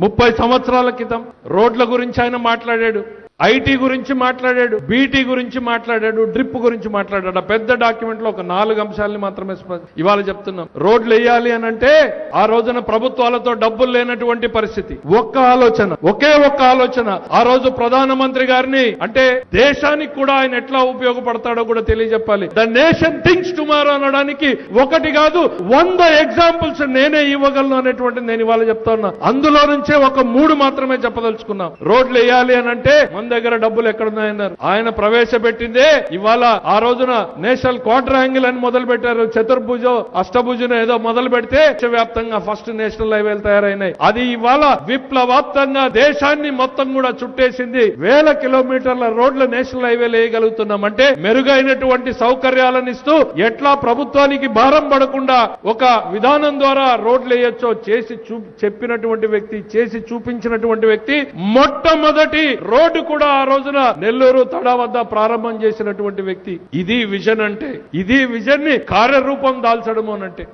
ముప్పై సంవత్సరాల క్రితం రోడ్ల గురించి ఆయన మాట్లాడాడు. ఐటీ గురించి మాట్లాడాడు బీటీ గురించి మాట్లాడాడు డ్రిప్ గురించి మాట్లాడాడు. ఆ పెద్ద డాక్యుమెంట్లో ఒక నాలుగు అంశాలని మాత్రమే ఇవాళ చెప్తున్నాం. రోడ్లు వేయాలి అని అంటే ఆ రోజున ప్రభుత్వాలతో డబ్బులు లేనటువంటి పరిస్థితి. ఒక్క ఆలోచన ఒకే ఒక్క ఆలోచన. ఆ రోజు ప్రధానమంత్రి గారిని అంటే దేశానికి కూడా ఆయన ఎట్లా ఉపయోగపడతాడో కూడా తెలియజెప్పాలి. ద నేషన్ థింగ్స్ టుమారో అనడానికి ఒకటి కాదు వంద ఎగ్జాంపుల్స్ నేనే ఇవ్వగలను అనేటువంటి నేను ఇవాళ చెప్తా ఉన్నా. అందులో నుంచే ఒక మూడు మాత్రమే చెప్పదలుచుకున్నాం. రోడ్లు వేయాలి అని అంటే దగ్గర డబ్బులు ఎక్కడున్నాయన్నారు. ఆయన ప్రవేశపెట్టిందే ఇవాళ ఆ రోజున నేషనల్ క్వార్టర్ అని మొదలు పెట్టారు చతుర్భుజో అష్టభుజం ఏదో మొదలు పెడితే వ్యాప్తంగా ఫస్ట్ నేషనల్ హైవేలు తయారైనాయి. అది ఇవాళ విప్లవాప్తంగా దేశాన్ని మొత్తం కూడా చుట్టేసింది. వేల కిలోమీటర్ల రోడ్ల నేషనల్ హైవేలు వేయగలుగుతున్నాం అంటే మెరుగైనటువంటి సౌకర్యాలను ఇస్తూ ఎట్లా ప్రభుత్వానికి భారం పడకుండా ఒక విధానం ద్వారా రోడ్లు వేయొచ్చో చేసి చూ చెప్పినటువంటి వ్యక్తి చేసి చూపించినటువంటి వ్యక్తి మొట్టమొదటి రోడ్డు కూడా ఆ రోజున నెల్లూరు తడా వద్ద ప్రారంభం చేసినటువంటి వ్యక్తి. ఇది విజన్ అంటే ఇది విజన్ని కార్యరూపం దాల్చడము అంటే